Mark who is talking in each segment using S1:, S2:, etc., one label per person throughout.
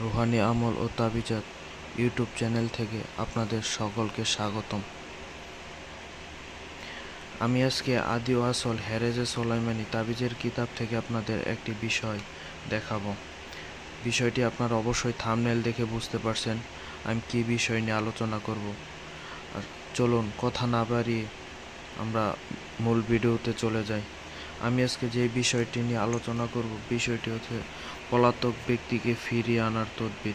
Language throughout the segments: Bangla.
S1: রুহানি আমল ও তাবিজাত ইউটিউব চ্যানেল থেকে আপনাদের সকলকে স্বাগতম। আমি আজকে আদি ও আসল হেরেজে সোলাইমানি তাবিজের কিতাব থেকে আপনাদের একটি বিষয় দেখাবো। বিষয়টি আপনারা অবশ্যই থামনেল দেখে বুঝতে পারছেন আমি কি বিষয় নিয়ে আলোচনা করব। আর চলুন, কথা না বাড়িয়ে আমরা মূল ভিডিওতে চলে যাই। আমি আজকে যে বিষয়টি নিয়ে আলোচনা করব, বিষয়টি হচ্ছে পলাতক ব্যক্তিকে ফিরিয়ে আনার তদবির।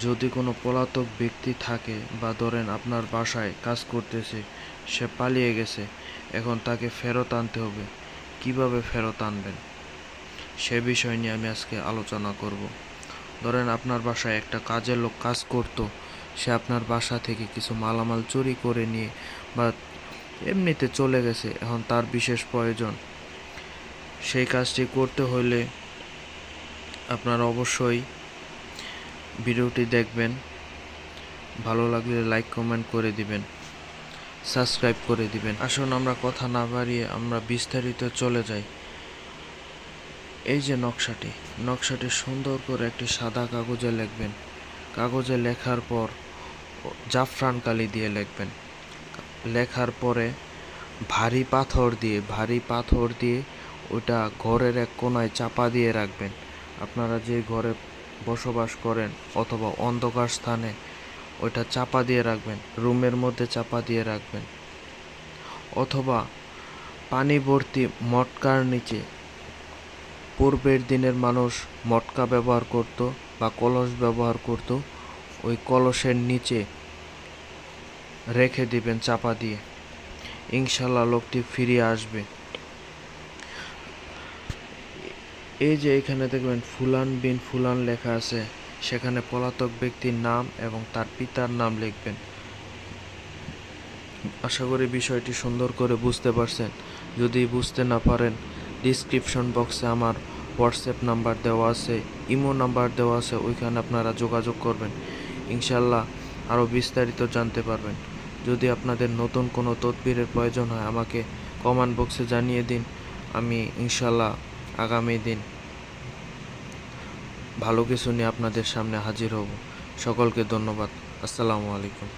S1: যদি কোনো পলাতক ব্যক্তি থাকে বা ধরেন আপনার বাসায় কাজ করতেছে, সে পালিয়ে গেছে, এখন তাকে ফেরত আনতে হবে। কীভাবে ফেরত আনবেন? সে বিষয় নিয়ে আমি আজকে আলোচনা করব। ধরেন আপনার বাসায় একটা কাজের লোক কাজ করত, সে আপনার বাসা থেকে কিছু মালামাল চুরি করে নিয়ে বা এমনিতে চলে গেছে এখন তার বিশেষ প্রয়োজন। সেই কাজটি করতে হলে আপনার অবশ্যই ভিডিওটি দেখবেন। ভালো লাগলে লাইক, কমেন্ট করে দিবেন। সাবস্ক্রাইব করে দিবেন। আসুন আমরা কথা না বাড়িয়ে আমরা বিস্তারিত চলে যাই। এই যে নকশাটি নকশাটি সুন্দর করে একটি সাদা কাগজে লিখবেন। কাগজে লেখার পর জাফরান কালি দিয়ে লিখবেন। লেখার পরে ভারী পাথর দিয়ে, ভারী পাথর দিয়ে ওটা ঘরের এক কোনায় চাপা দিয়ে রাখবেন। আপনারা যে ঘরে বসবাস করেন অথবা অন্ধকার স্থানে ওইটা চাপা দিয়ে রাখবেন, রুমের মধ্যে চাপা দিয়ে রাখবেন। অথবা পানি ভর্তি মটকার নিচে, পূর্বের দিনের মানুষ মটকা ব্যবহার করত বা কলস ব্যবহার করত, ওই কলসের নিচে রেখে দিবেন, চাপা দিয়ে। ইনশাল্লাহ লোকটি ফিরিয়ে আসবে। এই যে এখানে দেখবেন ফুলান বিন ফুলান লেখা আছে, সেখানে পলাতক ব্যক্তির নাম এবং তার পিতার নাম লিখবেন। আশা করি বিষয়টি সুন্দর করে বুঝতে পারছেন। যদি বুঝতে না পারেন ডিসক্রিপশন বক্সে আমার হোয়াটসঅ্যাপ নাম্বার দেওয়া আছে, ইমো নাম্বার দেওয়া আছে, ওইখানে আপনারা যোগাযোগ করবেন। ইনশাল্লাহ আরও বিস্তারিত জানতে পারবেন। যদি আপনাদের নতুন কোনো তদবিরের প্রয়োজন হয়, আমাকে কমেন্ট বক্সে জানিয়ে দিন। আমি ইনশাল্লাহ আগামী দিন ভালো কিছু নিয়ে আপনাদের সামনে হাজির হব। সকলকে ধন্যবাদ। আসসালামু আলাইকুম।